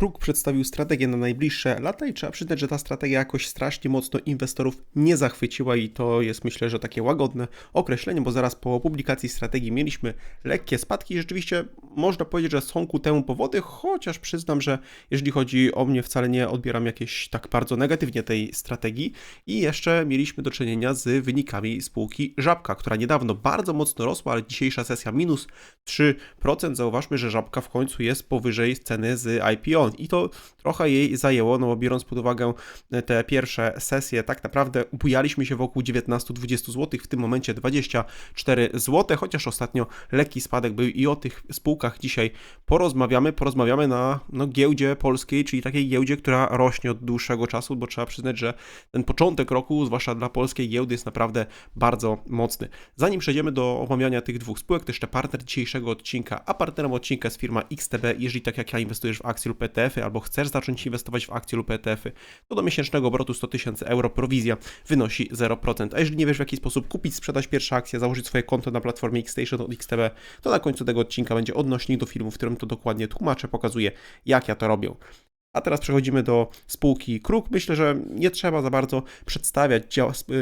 Kruk przedstawił strategię na najbliższe lata i trzeba przyznać, że ta strategia jakoś strasznie mocno inwestorów nie zachwyciła i to jest myślę, że takie łagodne określenie, bo zaraz po publikacji strategii mieliśmy lekkie spadki i rzeczywiście można powiedzieć, że są ku temu powody, chociaż przyznam, że jeżeli chodzi o mnie wcale nie odbieram jakieś tak bardzo negatywnie tej strategii i jeszcze mieliśmy do czynienia z wynikami spółki Żabka, która niedawno bardzo mocno rosła, ale dzisiejsza sesja minus 3%. Zauważmy, że Żabka w końcu jest powyżej ceny z IPO i to trochę jej zajęło, no bo biorąc pod uwagę te pierwsze sesje, tak naprawdę bujaliśmy się wokół 19-20 zł, w tym momencie 24 zł, chociaż ostatnio lekki spadek był i o tych spółkach dzisiaj porozmawiamy. Porozmawiamy na no, giełdzie polskiej, czyli takiej giełdzie, która rośnie od dłuższego czasu, bo trzeba przyznać, że ten początek roku, zwłaszcza dla polskiej giełdy, jest naprawdę bardzo mocny. Zanim przejdziemy do omawiania tych dwóch spółek, to jeszcze partner dzisiejszego odcinka, a partnerem odcinka jest firma XTB. Jeżeli tak jak ja inwestujesz w akcje lub ETF-y albo chcesz zacząć inwestować w akcje lub ETF-y, to do miesięcznego obrotu 100 tysięcy euro prowizja wynosi 0%. A jeżeli nie wiesz w jaki sposób kupić, sprzedać pierwsze akcje, założyć swoje konto na platformie Xstation od XTB, to na końcu tego odcinka będzie odnośnik do filmu, w którym to dokładnie tłumaczę, pokazuję jak ja to robię. A teraz przechodzimy do spółki Kruk. Myślę, że nie trzeba za bardzo przedstawiać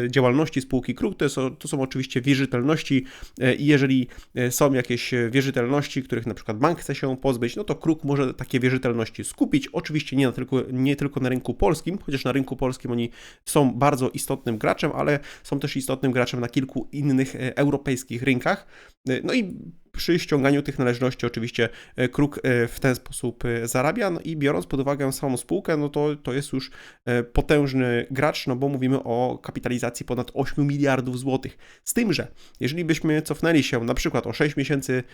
działalności spółki Kruk. To, jest, to są oczywiście wierzytelności e, i jeżeli e, są jakieś wierzytelności, których na przykład bank chce się pozbyć, no to Kruk może takie wierzytelności skupić. Oczywiście nie, na tylko, nie tylko na rynku polskim, chociaż na rynku polskim oni są bardzo istotnym graczem, ale są też istotnym graczem na kilku innych e, europejskich rynkach. No i przy ściąganiu tych należności oczywiście e, Kruk e, w ten sposób e, zarabia no i biorąc pod uwagę samą spółkę, no to, to jest już potężny gracz, no bo mówimy o kapitalizacji ponad 8 miliardów złotych. Z tym, że jeżeli byśmy cofnęli się na przykład o 6 miesięcy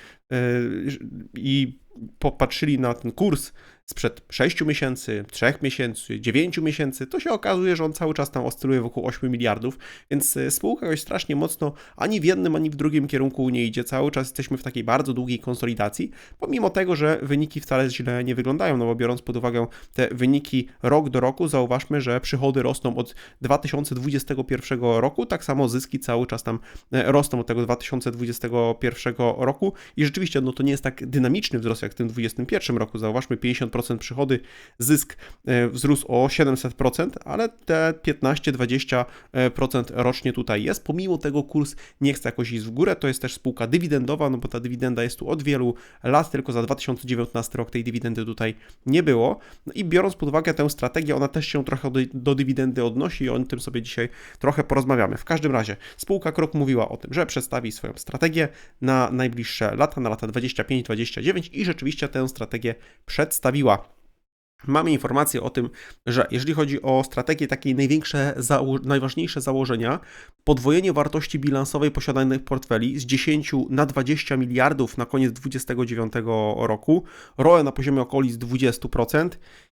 i popatrzyli na ten kurs sprzed 6 miesięcy, 3 miesięcy, 9 miesięcy, to się okazuje, że on cały czas tam oscyluje wokół 8 miliardów, więc e, spółka jakoś strasznie mocno ani w jednym, ani w drugim kierunku nie idzie. Cały czas jesteśmy w takiej bardzo długiej konsolidacji, pomimo tego, że wyniki wcale źle nie wyglądają, no bo biorąc pod uwagę te wyniki rok do roku, zauważmy, że przychody rosną od 2021 roku, tak samo zyski cały czas tam e, rosną od tego 2021 roku i rzeczywiście no to nie jest tak dynamiczny wzrost jak w tym 2021 roku, zauważmy 50 10% przychody, zysk e, wzrósł o 700%, ale te 15-20% rocznie tutaj jest. Pomimo tego kurs nie chce jakoś iść w górę. To jest też spółka dywidendowa, no bo ta dywidenda jest tu od wielu lat, tylko za 2019 rok tej dywidendy tutaj nie było. No i biorąc pod uwagę tę strategię, ona też się trochę do, do dywidendy odnosi i o tym sobie dzisiaj trochę porozmawiamy. W każdym razie spółka Krok mówiła o tym, że przedstawi swoją strategię na najbliższe lata, na lata 25-29 i rzeczywiście tę strategię przedstawiła Mamy informację o tym, że jeżeli chodzi o strategię, takie największe, zało najważniejsze założenia, podwojenie wartości bilansowej posiadanych portfeli z 10 na 20 miliardów na koniec 2029 roku, ROE na poziomie okolic 20%,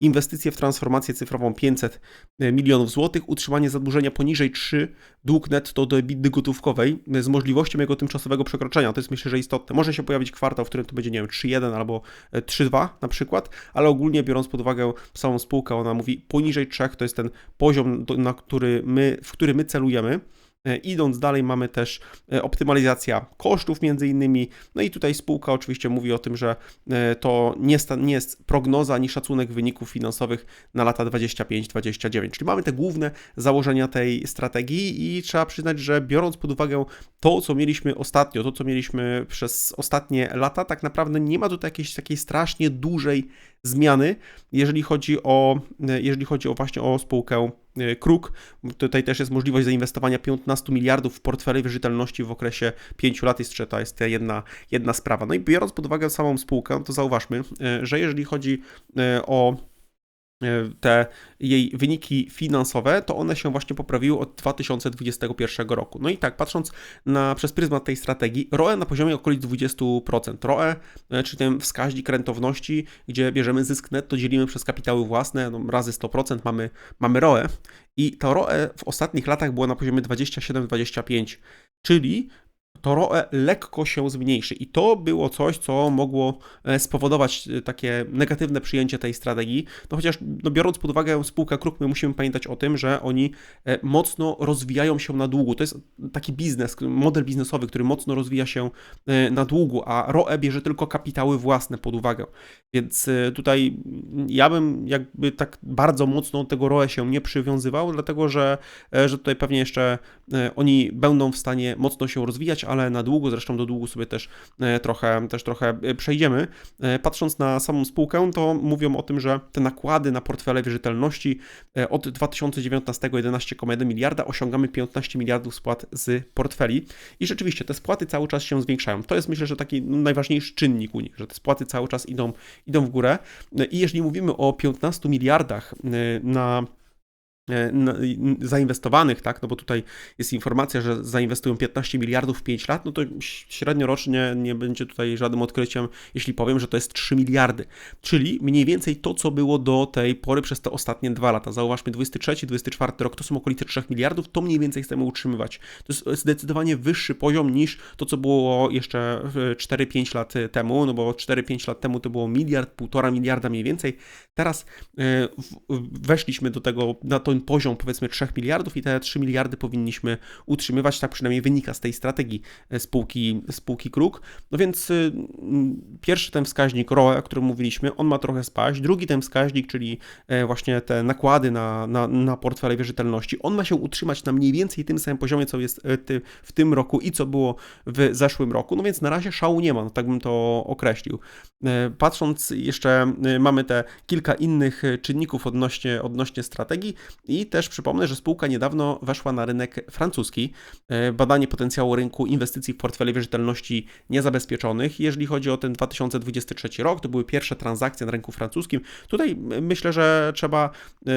inwestycje w transformację cyfrową 500 milionów złotych, utrzymanie zadłużenia poniżej 3, dług netto do EBITDA gotówkowej z możliwością jego tymczasowego przekroczenia. To jest myślę, że istotne. Może się pojawić kwartał, w którym to będzie, nie wiem, 3,1 albo 3,2 na przykład, ale ogólnie biorąc pod uwagę samą spółkę, ona mówi poniżej 3 to jest ten poziom, na który my, w który my celujemy. E, idąc dalej, mamy też e, optymalizacja kosztów, między innymi. No i tutaj spółka oczywiście mówi o tym, że e, to nie, nie jest prognoza ani szacunek wyników finansowych na lata 25-29. Czyli mamy te główne założenia tej strategii i trzeba przyznać, że biorąc pod uwagę to, co mieliśmy ostatnio, to, co mieliśmy przez ostatnie lata, tak naprawdę nie ma tutaj jakiejś takiej strasznie dużej zmiany, jeżeli chodzi o, jeżeli chodzi o właśnie o spółkę Kruk. Tutaj też jest możliwość zainwestowania 15 miliardów w portfele wierzytelności w okresie 5 lat. Jeszcze to jest jedna, jedna sprawa. No i biorąc pod uwagę samą spółkę, to zauważmy, e, że jeżeli chodzi e, o E, te jej wyniki finansowe, to one się właśnie poprawiły od 2021 roku. No i tak, patrząc na, przez pryzmat tej strategii, ROE na poziomie okolic 20%. ROE, e, czyli ten wskaźnik rentowności, gdzie bierzemy zysk netto, dzielimy przez kapitały własne, no razy 100% mamy, mamy ROE. I to ROE w ostatnich latach było na poziomie 27-25, czyli to ROE lekko się zmniejszy. I to było coś, co mogło e, spowodować e, takie negatywne przyjęcie tej strategii. No chociaż no biorąc pod uwagę spółkę Kruk, my musimy pamiętać o tym, że oni e, mocno rozwijają się na długu. To jest taki biznes, model biznesowy, który mocno rozwija się na długu, a ROE bierze tylko kapitały własne pod uwagę. Więc tutaj ja bym jakby tak bardzo mocno tego ROE się nie przywiązywał, dlatego że, że tutaj pewnie jeszcze oni będą w stanie mocno się rozwijać, ale na długo, zresztą do długu sobie też e, trochę, też trochę e, przejdziemy. E, patrząc na samą spółkę, to mówią o tym, że te nakłady na portfele wierzytelności od 2019 11,1 miliarda osiągamy 15 miliardów spłat z portfeli i rzeczywiście te spłaty cały czas się zwiększają. To jest myślę, że taki najważniejszy czynnik u nich, że te spłaty cały czas idą, idą w górę i jeżeli mówimy o 15 miliardach na zainwestowanych, tak, no bo tutaj jest informacja, że zainwestują 15 miliardów w 5 lat, no to średnio rocznie nie będzie tutaj żadnym odkryciem, jeśli powiem, że to jest 3 miliardy, czyli mniej więcej to, co było do tej pory przez te ostatnie dwa lata. Zauważmy, 23, 24 rok to są okolice 3 miliardów, to mniej więcej chcemy utrzymywać. To jest zdecydowanie wyższy poziom niż to, co było jeszcze 4-5 lat temu, no bo 4-5 lat temu to było miliard, półtora miliarda mniej więcej. Teraz e, weszliśmy do tego, na to poziom powiedzmy 3 miliardów i te 3 miliardy powinniśmy utrzymywać, tak przynajmniej wynika z tej strategii e, spółki, spółki Kruk. No więc y, pierwszy ten wskaźnik ROE, o którym mówiliśmy, on ma trochę spaść. Drugi ten wskaźnik, czyli e, właśnie te nakłady na, na, na portfele wierzytelności, on ma się utrzymać na mniej więcej tym samym poziomie, co jest e, w tym roku i co było w zeszłym roku. No więc na razie szału nie ma, no tak bym to określił. Patrząc jeszcze, mamy te kilka innych czynników odnośnie, odnośnie strategii. I też przypomnę, że spółka niedawno weszła na rynek francuski. E, badanie potencjału rynku inwestycji w portfele wierzytelności niezabezpieczonych. Jeżeli chodzi o ten 2023 rok, to były pierwsze transakcje na rynku francuskim. Tutaj myślę, że trzeba e,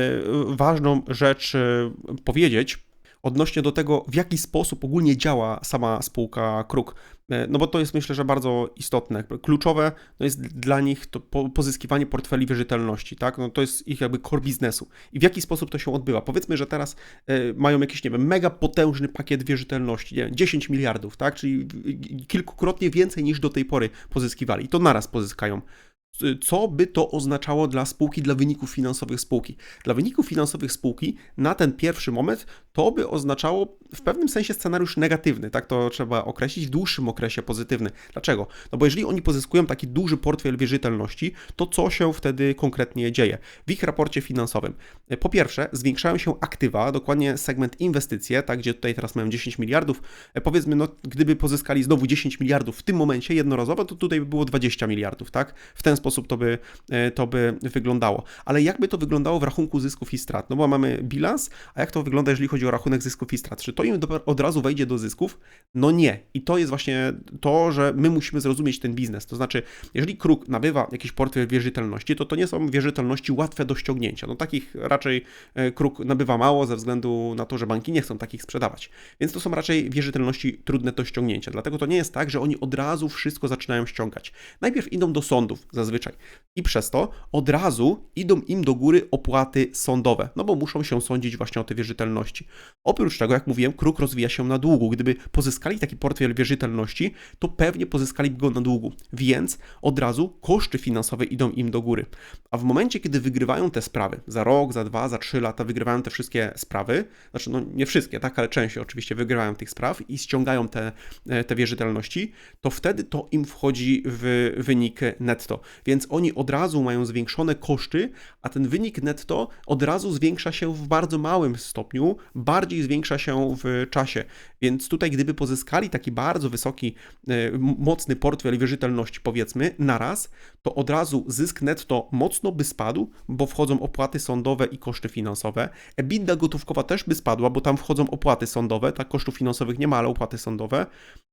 ważną rzecz e, powiedzieć odnośnie do tego, w jaki sposób ogólnie działa sama spółka Kruk. E, no bo to jest myślę, że bardzo istotne. Kluczowe no jest dla nich to pozyskiwanie portfeli wierzytelności, tak? No to jest ich jakby core biznesu. I w jaki sposób to się odbywa? Powiedzmy, że teraz y, mają jakiś, nie wiem, mega potężny pakiet wierzytelności, nie wiem, 10 miliardów, tak? Czyli kilkukrotnie więcej niż do tej pory pozyskiwali. I to naraz pozyskają co by to oznaczało dla spółki, dla wyników finansowych spółki. Dla wyników finansowych spółki na ten pierwszy moment to by oznaczało w pewnym sensie scenariusz negatywny, tak to trzeba określić, w dłuższym okresie pozytywny. Dlaczego? No bo jeżeli oni pozyskują taki duży portfel wierzytelności, to co się wtedy konkretnie dzieje? W ich raporcie finansowym, po pierwsze, zwiększają się aktywa, dokładnie segment inwestycje, tak, gdzie tutaj teraz mają 10 miliardów, powiedzmy, no gdyby pozyskali znowu 10 miliardów w tym momencie jednorazowo, to tutaj by było 20 miliardów, tak? W ten sposób to by, e, to by wyglądało. Ale jakby to wyglądało w rachunku zysków i strat? No bo mamy bilans, a jak to wygląda, jeżeli chodzi o rachunek zysków i strat? Czy to im od razu wejdzie do zysków? No nie. I to jest właśnie to, że my musimy zrozumieć ten biznes. To znaczy, jeżeli kruk nabywa jakiś portfel wierzytelności, to to nie są wierzytelności łatwe do ściągnięcia. No takich raczej e, kruk nabywa mało ze względu na to, że banki nie chcą takich sprzedawać. Więc to są raczej wierzytelności trudne do ściągnięcia. Dlatego to nie jest tak, że oni od razu wszystko zaczynają ściągać. Najpierw idą do sądów zazwyczaj zazwyczaj. I przez to od razu idą im do góry opłaty sądowe, no bo muszą się sądzić właśnie o te wierzytelności. Oprócz tego, jak mówiłem, kruk rozwija się na długu. Gdyby pozyskali taki portfel wierzytelności, to pewnie pozyskaliby go na długu, więc od razu koszty finansowe idą im do góry. A w momencie, kiedy wygrywają te sprawy, za rok, za dwa, za trzy lata wygrywają te wszystkie sprawy, znaczy no nie wszystkie, tak, ale częściej oczywiście wygrywają tych spraw i ściągają te, e, te wierzytelności, to wtedy to im wchodzi w wynik netto więc oni od razu mają zwiększone koszty, a ten wynik netto od razu zwiększa się w bardzo małym stopniu, bardziej zwiększa się w czasie. Więc tutaj, gdyby pozyskali taki bardzo wysoki, e, mocny portfel wierzytelności, powiedzmy, naraz, to od razu zysk netto mocno by spadł, bo wchodzą opłaty sądowe i koszty finansowe. EBITDA gotówkowa też by spadła, bo tam wchodzą opłaty sądowe, tak kosztów finansowych nie ma, ale opłaty sądowe.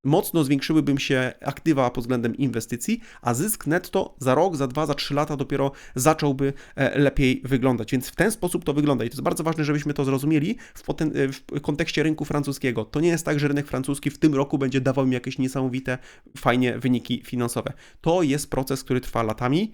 Mocno zwiększyłyby się aktywa pod względem inwestycji, a zysk netto za rok, za dwa, za trzy lata dopiero zacząłby e, lepiej wyglądać. Więc w ten sposób to wygląda i to jest bardzo ważne, żebyśmy to zrozumieli w, poten- e, w kontekście rynku francuskiego. To nie jest tak, że rynek francuski w tym roku będzie dawał mi jakieś niesamowite, fajnie wyniki finansowe. To jest proces, który trwa latami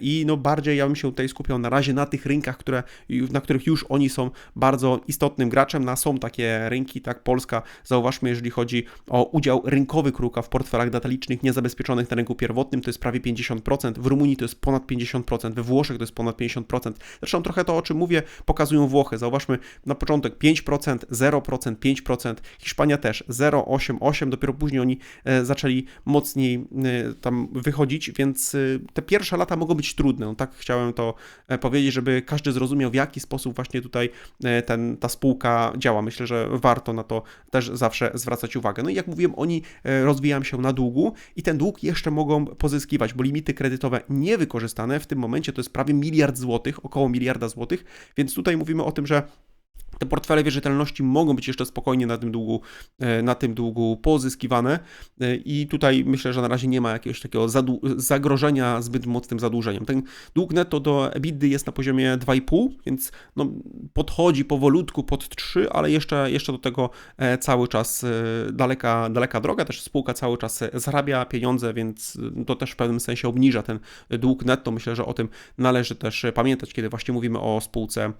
i no bardziej ja bym się tutaj skupiał na razie na tych rynkach, które, na których już oni są bardzo istotnym graczem, na są takie rynki, tak Polska, zauważmy, jeżeli chodzi o udział rynkowy kruka w portfelach datalicznych niezabezpieczonych na rynku pierwotnym, to jest prawie 50%, w Rumunii to jest ponad 50%, we Włoszech to jest ponad 50%. Zresztą trochę to, o czym mówię, pokazują Włochy. Zauważmy na początek 5%, 0%, 5%, Hiszpania też 0,88, dopiero później oni e, zaczęli mocniej e, tam wychodzić, więc e, te pierwsze lata mogą być trudne. No, tak chciałem to powiedzieć, żeby każdy zrozumiał, w jaki sposób właśnie tutaj ten, ta spółka działa. Myślę, że warto na to też zawsze zwracać uwagę. No i jak mówiłem, oni rozwijają się na długu i ten dług jeszcze mogą pozyskiwać, bo limity kredytowe niewykorzystane w tym momencie to jest prawie miliard złotych, około miliarda złotych, więc tutaj mówimy o tym, że te portfele wierzytelności mogą być jeszcze spokojnie na tym długu, e, na tym długu pozyskiwane e, i tutaj myślę, że na razie nie ma jakiegoś takiego zagrożenia zbyt mocnym zadłużeniem. Ten dług netto do EBITDA jest na poziomie 2,5, więc no, podchodzi powolutku pod 3, ale jeszcze, jeszcze do tego e, cały czas daleka, daleka droga. Też spółka cały czas zarabia pieniądze, więc to też w pewnym sensie obniża ten dług netto. Myślę, że o tym należy też pamiętać, kiedy właśnie mówimy o spółce,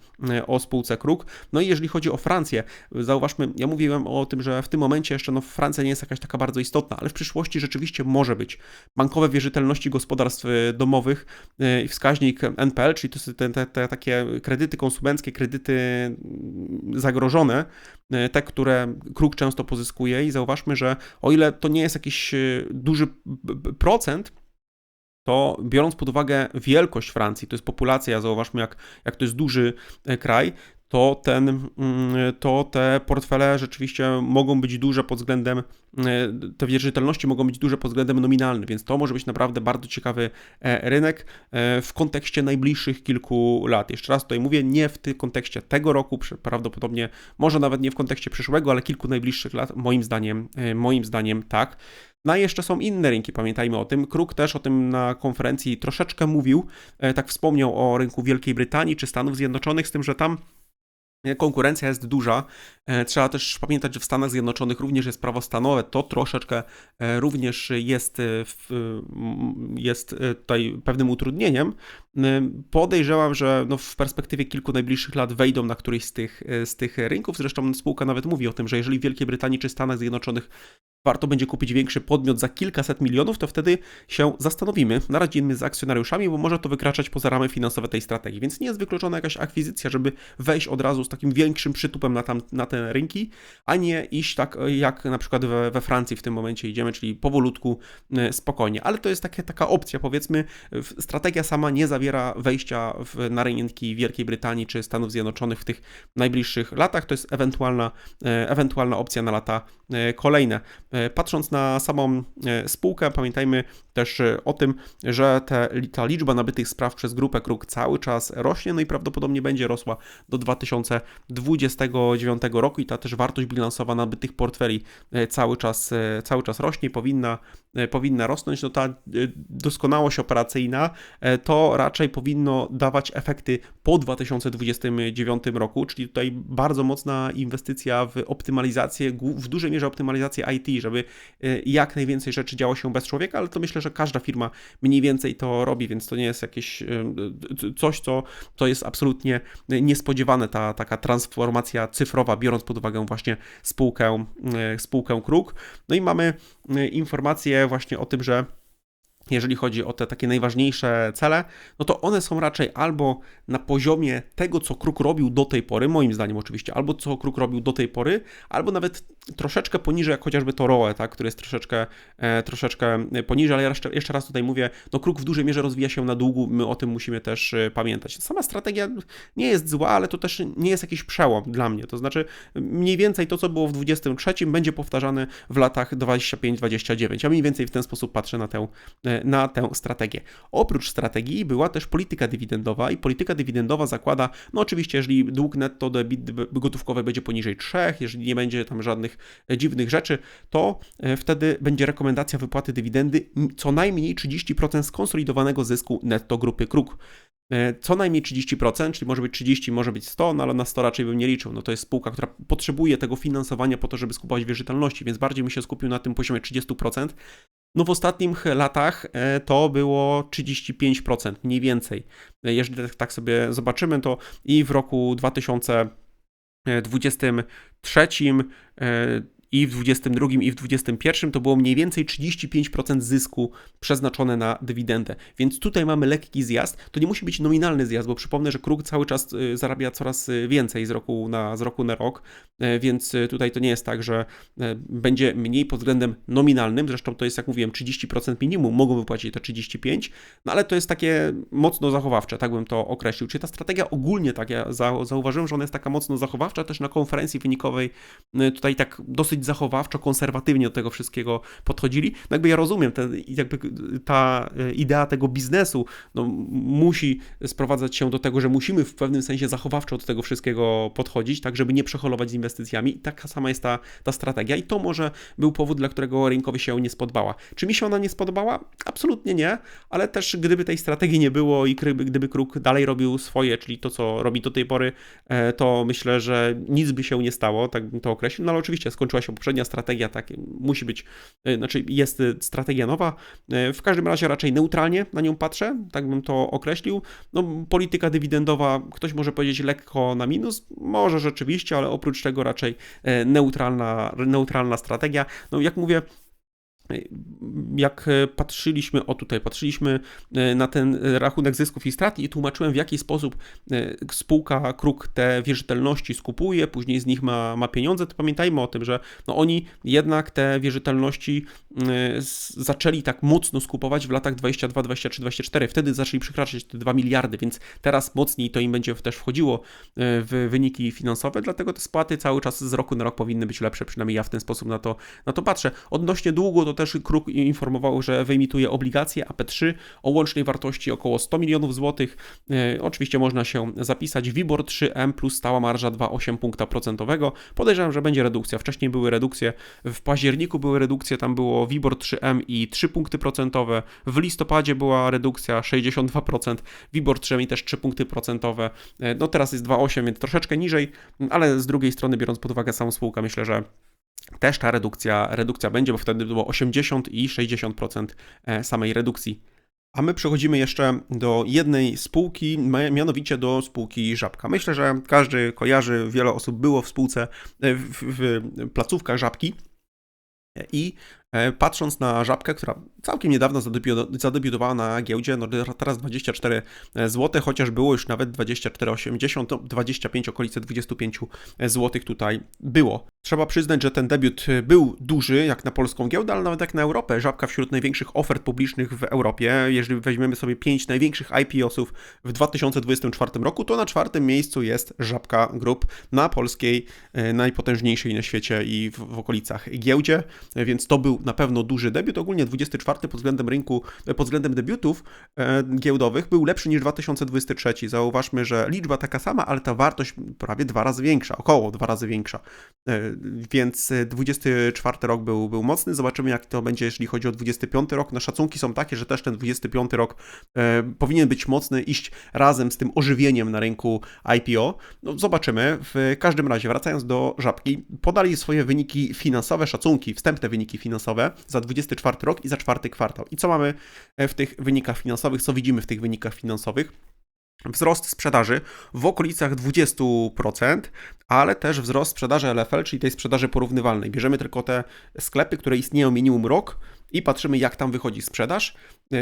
o spółce Kruk. No i jeżeli chodzi o Francję, zauważmy, ja mówiłem o tym, że w tym momencie jeszcze no, Francja nie jest jakaś taka bardzo istotna, ale w przyszłości rzeczywiście może być. Bankowe wierzytelności gospodarstw e, domowych e, i wskaźnik NPL, czyli to są te, te, te takie kredyty konsumenckie, kredyty mm, zagrożone, e, te, które kruk często pozyskuje i zauważmy, że o ile to nie jest jakiś duży procent, to biorąc pod uwagę wielkość Francji, to jest populacja, zauważmy jak, jak to jest duży kraj, to, ten, mm, to te portfele rzeczywiście mogą być duże pod względem, e, te wierzytelności mogą być duże pod względem nominalnym, więc to może być naprawdę bardzo ciekawy e, rynek e, w kontekście najbliższych kilku lat. Jeszcze raz tutaj mówię, nie w tym kontekście tego roku, prawdopodobnie może nawet nie w kontekście przyszłego, ale kilku najbliższych lat, moim zdaniem, moim zdaniem tak. No i jeszcze są inne rynki, pamiętajmy o tym. Kruk też o tym na konferencji troszeczkę mówił, tak wspomniał o rynku Wielkiej Brytanii czy Stanów Zjednoczonych, z tym, że tam Konkurencja jest duża. E, trzeba też pamiętać, że w Stanach Zjednoczonych również jest prawo stanowe. To troszeczkę e, również jest, e, jest tutaj pewnym utrudnieniem. Podejrzewam, że no w perspektywie kilku najbliższych lat wejdą na któryś z tych, z tych rynków. Zresztą spółka nawet mówi o tym, że jeżeli w Wielkiej Brytanii czy Stanach Zjednoczonych warto będzie kupić większy podmiot za kilkaset milionów, to wtedy się zastanowimy, naradzimy z akcjonariuszami, bo może to wykraczać poza ramy finansowe tej strategii. Więc nie jest wykluczona jakaś akwizycja, żeby wejść od razu z takim większym przytupem na, tam, na te rynki, a nie iść tak jak na przykład we, we Francji w tym momencie idziemy, czyli powolutku, e, spokojnie. Ale to jest takie, taka opcja, powiedzmy, strategia sama nie zawiera wejścia w, na rynki Wielkiej Brytanii czy Stanów Zjednoczonych w tych najbliższych latach. To jest ewentualna, e, ewentualna opcja na lata e, kolejne. Patrząc na samą spółkę, pamiętajmy też o tym, że te, ta liczba nabytych spraw przez grupę Kruk cały czas rośnie, no i prawdopodobnie będzie rosła do 2029 roku i ta też wartość bilansowa nabytych portfeli e, cały czas, e, cały czas rośnie, powinna, e, powinna rosnąć. No ta doskonałość operacyjna to raczej powinno dawać efekty po 2029 roku, czyli tutaj bardzo mocna inwestycja w optymalizację, w dużej mierze optymalizację IT, żeby jak najwięcej rzeczy działo się bez człowieka, ale to myślę, że każda firma mniej więcej to robi, więc to nie jest jakieś coś, co to jest absolutnie niespodziewane, ta taka transformacja cyfrowa, biorąc pod uwagę właśnie spółkę, spółkę Kruk. No i mamy e, informację właśnie o tym, że jeżeli chodzi o te takie najważniejsze cele, no to one są raczej albo na poziomie tego, co Kruk robił do tej pory, moim zdaniem oczywiście, albo co Kruk robił do tej pory, albo nawet troszeczkę poniżej, jak chociażby to ROE, tak, które jest troszeczkę, e, troszeczkę poniżej, ale jeszcze, jeszcze raz tutaj mówię, no Kruk w dużej mierze rozwija się na długu, my o tym musimy też e, pamiętać. Sama strategia nie jest zła, ale to też nie jest jakiś przełom dla mnie, to znaczy mniej więcej to, co było w 23 będzie powtarzane w latach 25-29. Ja mniej więcej w ten sposób patrzę na tę e, na tę strategię. Oprócz strategii była też polityka dywidendowa i polityka dywidendowa zakłada, no oczywiście, jeżeli dług netto do gotówkowe będzie poniżej 3, jeżeli nie będzie tam żadnych e, dziwnych rzeczy, to e, wtedy będzie rekomendacja wypłaty dywidendy co najmniej 30% skonsolidowanego zysku netto grupy Kruk. E, co najmniej 30%, czyli może być 30, może być 100, no ale na 100 raczej bym nie liczył. No to jest spółka, która potrzebuje tego finansowania po to, żeby skupować wierzytelności, więc bardziej bym się skupił na tym poziomie 30%. No w ostatnich latach e, to było 35% mniej więcej. E, jeżeli tak- tak sobie zobaczymy, to i w roku 2023 e, i w 22 i w 21 to było mniej więcej 35% zysku przeznaczone na dywidendę. Więc tutaj mamy lekki zjazd. To nie musi być nominalny zjazd, bo przypomnę, że kruk cały czas y, zarabia coraz y, więcej z roku na, z roku, na rok, e, więc y, tutaj to nie jest tak, że e, będzie mniej pod względem nominalnym. Zresztą to jest, jak mówiłem, 30% minimum, mogą wypłacić to 35%, no ale to jest takie mocno zachowawcze, tak bym to określił. Czyli ta strategia ogólnie, tak ja zauważyłem, że ona jest taka mocno zachowawcza, też na konferencji wynikowej tutaj tak dosyć zachowawczo, konserwatywnie do tego wszystkiego podchodzili. No jakby ja rozumiem, ten, jakby ta e, idea tego biznesu no, musi sprowadzać się do tego, że musimy w pewnym sensie zachowawczo do tego wszystkiego podchodzić, tak żeby nie przeholować z inwestycjami. I taka sama jest ta, ta strategia i to może był powód, dla którego rynkowi się nie spodobała. Czy mi się ona nie spodobała? Absolutnie nie, ale też gdyby tej strategii nie było i gdyby, gdyby Kruk dalej robił swoje, czyli to, co robi do tej pory, e, to myślę, że nic by się nie stało, tak bym to określił, no ale oczywiście skończyła się poprzednia strategia, tak, musi być, e, znaczy jest strategia nowa. E, w każdym razie raczej neutralnie na nią patrzę, tak bym to określił. No, polityka dywidendowa, ktoś może powiedzieć lekko na minus, może rzeczywiście, ale oprócz tego raczej e, neutralna, neutralna strategia. No, jak mówię, jak e, patrzyliśmy, o tutaj, patrzyliśmy e, na ten rachunek zysków i strat i tłumaczyłem w jaki sposób e, spółka Kruk te wierzytelności skupuje, później z nich ma, ma pieniądze, to pamiętajmy o tym, że no oni jednak te wierzytelności zaczęli tak mocno skupować w latach 22, 23, 24, wtedy zaczęli przekraczać te 2 miliardy, więc teraz mocniej to im będzie też wchodziło w wyniki finansowe, dlatego te spłaty cały czas z roku na rok powinny być lepsze, przynajmniej ja w ten sposób na to, na to patrzę. Odnośnie długu, to też Kruk informował, że wyemituje obligacje AP3 o łącznej wartości około 100 milionów złotych. E, oczywiście można się zapisać WIBOR 3M plus stała marża 2,8 punkta procentowego. Podejrzewam, że będzie redukcja. Wcześniej były redukcje, w październiku były redukcje, tam było WIBOR 3M i 3 punkty procentowe. W listopadzie była redukcja 62%, WIBOR 3M i też 3 punkty procentowe. E, no teraz jest 2,8, więc troszeczkę niżej, ale z drugiej strony biorąc pod uwagę samą spółkę, myślę, że też ta redukcja, redukcja będzie, bo wtedy było 80 i 60% e, samej redukcji. A my przechodzimy jeszcze do jednej spółki, mianowicie do spółki Żabka. Myślę, że każdy kojarzy, wiele osób było w spółce, e, w, w placówkach Żabki. I E, patrząc na żabkę, która całkiem niedawno zadebiutowała na giełdzie, no teraz 24 zł, chociaż było już nawet 24,80, 25, okolice 25 zł tutaj było. Trzeba przyznać, że ten debiut był duży, jak na polską giełdę, ale nawet jak na Europę. Żabka wśród największych ofert publicznych w Europie. Jeżeli weźmiemy sobie 5 największych IPO-sów w 2024 roku, to na czwartym miejscu jest Żabka Group na polskiej, e, najpotężniejszej na świecie i w, w okolicach giełdzie, więc to był na pewno duży debiut. Ogólnie 24 pod względem rynku, pod względem debiutów e, giełdowych był lepszy niż 2023. Zauważmy, że liczba taka sama, ale ta wartość prawie dwa razy większa, około dwa razy większa. E, więc 24 rok był, był mocny. Zobaczymy, jak to będzie, jeśli chodzi o 25 rok. No szacunki są takie, że też ten 25 rok e, powinien być mocny, iść razem z tym ożywieniem na rynku IPO. No, zobaczymy. W każdym razie, wracając do żabki, podali swoje wyniki finansowe, szacunki, wstępne wyniki finansowe za 24 rok i za czwarty kwartał. I co mamy w tych wynikach finansowych, co widzimy w tych wynikach finansowych? Wzrost sprzedaży w okolicach 20%, ale też wzrost sprzedaży LFL, czyli tej sprzedaży porównywalnej. Bierzemy tylko te sklepy, które istnieją minimum rok i patrzymy, jak tam wychodzi sprzedaż.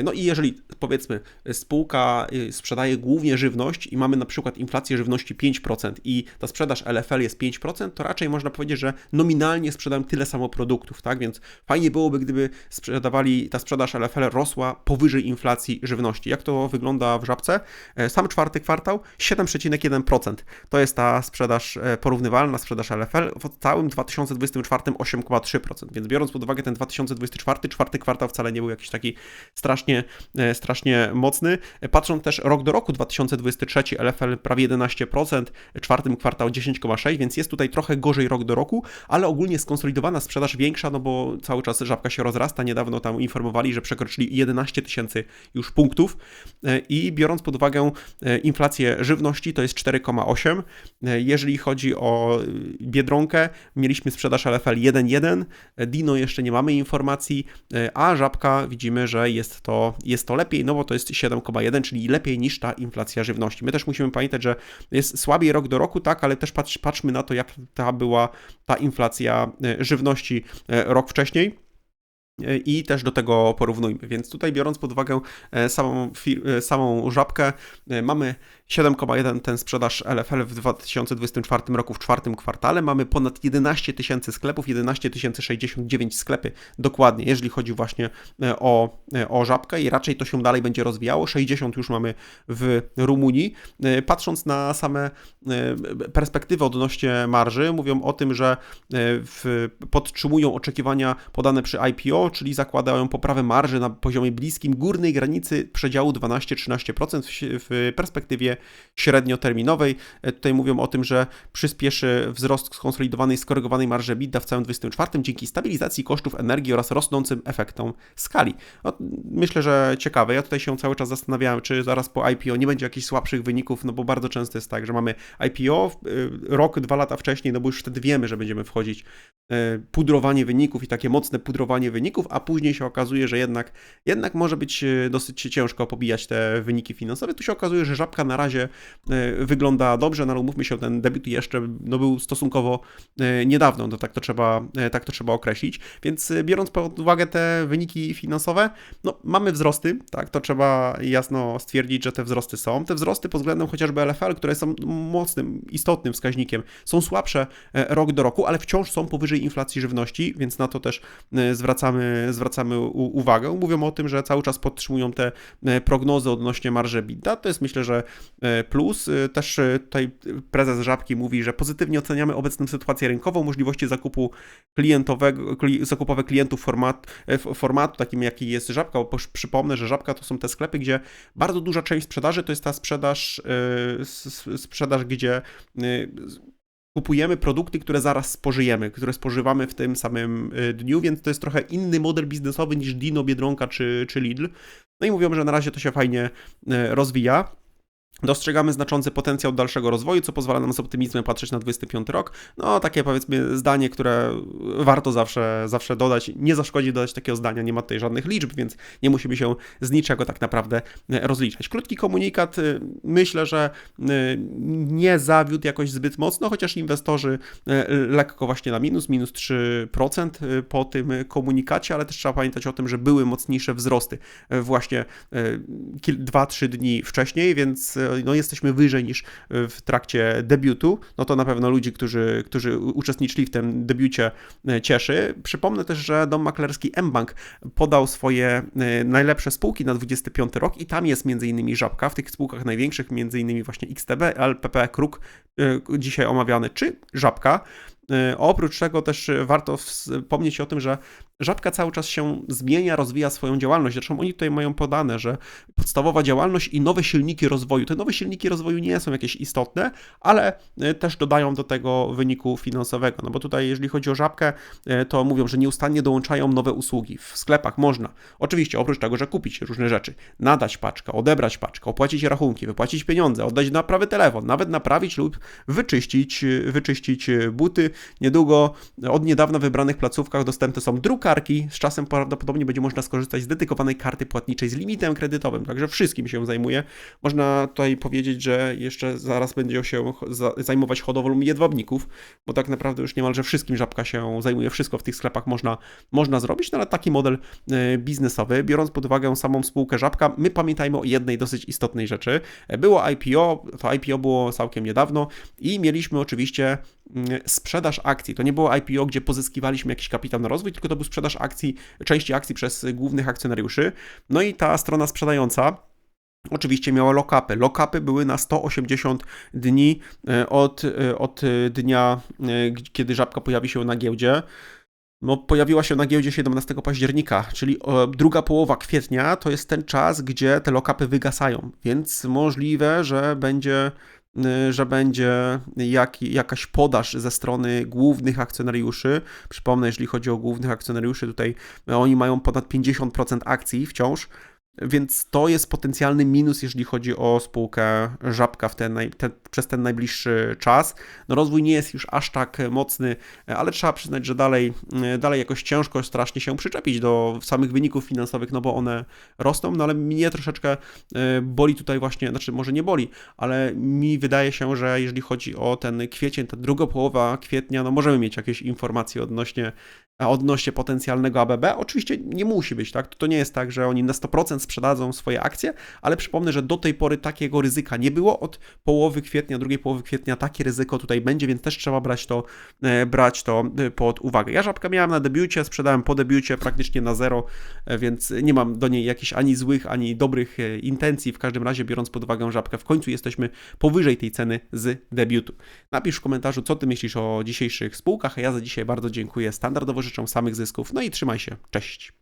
No i jeżeli powiedzmy spółka y, sprzedaje głównie żywność i mamy na przykład inflację żywności 5% i ta sprzedaż LFL jest 5%, to raczej można powiedzieć, że nominalnie sprzedają tyle samo produktów, tak? Więc fajnie byłoby, gdyby sprzedawali, ta sprzedaż LFL rosła powyżej inflacji żywności. Jak to wygląda w żabce? E, sam czwarty kwartał 7,1%. To jest ta sprzedaż e, porównywalna, sprzedaż LFL. W całym 2024 8,3%. Więc biorąc pod uwagę ten 2024, czwarty kwartał wcale nie był jakiś taki strasznie, e, strasznie mocny. Patrząc też rok do roku, 2023 LFL prawie 11%, czwartym kwartał 10,6%, więc jest tutaj trochę gorzej rok do roku, ale ogólnie skonsolidowana sprzedaż większa, no bo cały czas żabka się rozrasta. Niedawno tam informowali, że przekroczyli 11 tysięcy już punktów e, i biorąc pod uwagę e, inflację żywności, to jest 4,8. Jeżeli chodzi o Biedronkę, mieliśmy sprzedaż LFL 1,1. Dino jeszcze nie mamy informacji, a Żabka widzimy, że jest to, jest to lepiej, no bo to jest 7,1, czyli lepiej niż ta inflacja żywności. My też musimy pamiętać, że jest słabiej rok do roku, tak, ale też patrz, patrzmy na to, jak ta była ta inflacja e, żywności rok wcześniej i też do tego porównujmy. Więc tutaj biorąc pod uwagę samą, samą żabkę, mamy 7,1 ten sprzedaż LFL w 2024 roku w czwartym kwartale. Mamy ponad 11 tysięcy sklepów, 11 069 sklepy dokładnie, jeżeli chodzi właśnie e, o, e, o żabkę i raczej to się dalej będzie rozwijało. 60 już mamy w Rumunii. E, patrząc na same perspektywy odnośnie marży, mówią o tym, że w, podtrzymują oczekiwania podane przy IPO, czyli zakładają poprawę marży na poziomie bliskim górnej granicy przedziału 12-13% w perspektywie średnioterminowej. E, tutaj mówią o tym, że przyspieszy wzrost skonsolidowanej, skorygowanej marży EBITDA w całym 2024 dzięki stabilizacji kosztów energii oraz rosnącym efektom skali. No, myślę, że ciekawe. Ja tutaj się cały czas zastanawiałem, czy zaraz po IPO nie będzie jakichś słabszych wyników, no bo bardzo często jest tak, że mamy IPO e, rok, dwa lata wcześniej, no bo już wtedy wiemy, że będziemy wchodzić e, pudrowanie wyników i takie mocne pudrowanie wyników, a później się okazuje, że jednak, jednak może być dosyć ciężko pobijać te wyniki finansowe. Tu się okazuje, że żabka na razie e, wygląda dobrze, no ale umówmy się, ten debiut jeszcze no, był stosunkowo e, niedawno, no tak to trzeba, e, tak to trzeba określić, więc biorąc pod uwagę te wyniki finansowe, no mamy wzrosty, tak, to trzeba jasno stwierdzić, że te wzrosty są. Te wzrosty pod względem chociażby LFL, które są mocnym, istotnym wskaźnikiem, są słabsze rok do roku, ale wciąż są powyżej inflacji żywności, więc na to też zwracamy, zwracamy uwagę. Mówią o tym, że cały czas podtrzymują te prognozy odnośnie marży EBITDA. To jest myślę, że E, plus. E, też e, tutaj prezes Żabki mówi, że pozytywnie oceniamy obecną sytuację rynkową, możliwości zakupu klientowego, zakupowe klientów format, formatu takim jaki jest Żabka, bo przypomnę, że Żabka to są te sklepy, gdzie bardzo duża część sprzedaży to jest ta sprzedaż, sprzedaż gdzie kupujemy produkty, które zaraz spożyjemy, które spożywamy w tym samym dniu, więc to jest trochę inny model biznesowy niż Dino, Biedronka czy, czy Lidl. No i mówią, że na razie to się fajnie rozwija. Dostrzegamy znaczący potencjał dalszego rozwoju, co pozwala nam z optymizmem patrzeć na 25 rok. No, takie powiedzmy zdanie, które warto zawsze, zawsze dodać. Nie zaszkodzi dodać takiego zdania, nie ma tutaj żadnych liczb, więc nie musimy się z niczego tak naprawdę e, rozliczać. Krótki komunikat, e, myślę, że e, nie zawiódł jakoś zbyt mocno, chociaż inwestorzy lekko właśnie na minus, minus 3% po tym komunikacie, ale też trzeba pamiętać o tym, że były mocniejsze wzrosty właśnie 2-3 dni wcześniej, więc no, jesteśmy wyżej niż w trakcie debiutu, no to na pewno ludzi, którzy, którzy uczestniczyli w tym debiucie e, cieszy. Przypomnę też, że dom maklerski mBank podał swoje e, najlepsze spółki na 25 rok i tam jest m.in. Żabka, w tych spółkach największych m.in. właśnie XTB, LPP, Kruk, e, dzisiaj omawiany, czy Żabka. Oprócz tego też warto wspomnieć o tym, że Żabka cały czas się zmienia, rozwija swoją działalność. Zresztą oni tutaj mają podane, że podstawowa działalność i nowe silniki rozwoju. Te nowe silniki rozwoju nie są jakieś istotne, ale e, też dodają do tego wyniku finansowego. No bo tutaj, jeżeli chodzi o żabkę, e, to mówią, że nieustannie dołączają nowe usługi. W sklepach można. Oczywiście, oprócz tego, że kupić różne rzeczy, nadać paczkę, odebrać paczkę, opłacić rachunki, wypłacić pieniądze, oddać na prawy telefon, nawet naprawić lub wyczyścić, wyczyścić buty. Niedługo, od niedawna w wybranych placówkach dostępne są drukarki, drukarki. Z czasem prawdopodobnie będzie można skorzystać z dedykowanej karty płatniczej z limitem kredytowym, także wszystkim się zajmuje. Można tutaj powiedzieć, że jeszcze zaraz będzie się zajmować hodowlą jedwabników, bo tak naprawdę już niemalże wszystkim żabka się zajmuje, wszystko w tych sklepach można, można zrobić, no ale taki model e, biznesowy, biorąc pod uwagę samą spółkę żabka, my pamiętajmy o jednej dosyć istotnej rzeczy. Było IPO, to IPO było całkiem niedawno i mieliśmy oczywiście sprzedaż akcji. To nie było IPO, gdzie pozyskiwaliśmy jakiś kapitał na rozwój, tylko to był sprzedaż akcji, części akcji przez głównych akcjonariuszy. No i ta strona sprzedająca Oczywiście miała lockupy. Lockupy były na 180 dni e, od, e, od dnia, e, kiedy żabka pojawi się na giełdzie. No, pojawiła się na giełdzie 17 października, czyli druga połowa kwietnia to jest ten czas, gdzie te lockupy wygasają, więc możliwe, że będzie że będzie jak, jakaś podaż ze strony głównych akcjonariuszy. Przypomnę, jeżeli chodzi o głównych akcjonariuszy, tutaj oni mają ponad 50% akcji wciąż. Więc to jest potencjalny minus, jeżeli chodzi o spółkę Żabka w ten, przez ten najbliższy czas. No rozwój nie jest już aż tak mocny, ale trzeba przyznać, że dalej, dalej jakoś ciężko strasznie się przyczepić do samych wyników finansowych, no bo one rosną, no ale mnie troszeczkę e, boli tutaj właśnie, znaczy może nie boli, ale mi wydaje się, że jeżeli chodzi o ten kwiecień, ta druga połowa kwietnia, no możemy mieć jakieś informacje odnośnie odnośnie potencjalnego ABB. Oczywiście nie musi być, tak? To nie jest tak, że oni na 100% sprzedadzą swoje akcje, ale przypomnę, że do tej pory takiego ryzyka nie było. Od połowy kwietnia, drugiej połowy kwietnia takie ryzyko tutaj będzie, więc też trzeba brać to, e, brać to e, pod uwagę. Ja żabkę miałem na debiucie, sprzedałem po debiucie praktycznie na zero, e, więc nie mam do niej jakichś ani złych, ani dobrych intencji. W każdym razie, biorąc pod uwagę żabkę, w końcu jesteśmy powyżej tej ceny z debiutu. Napisz w komentarzu, co ty myślisz o dzisiejszych spółkach, a ja za dzisiaj bardzo dziękuję. Standardowo życzę samych zysków. No i trzymaj się. Cześć.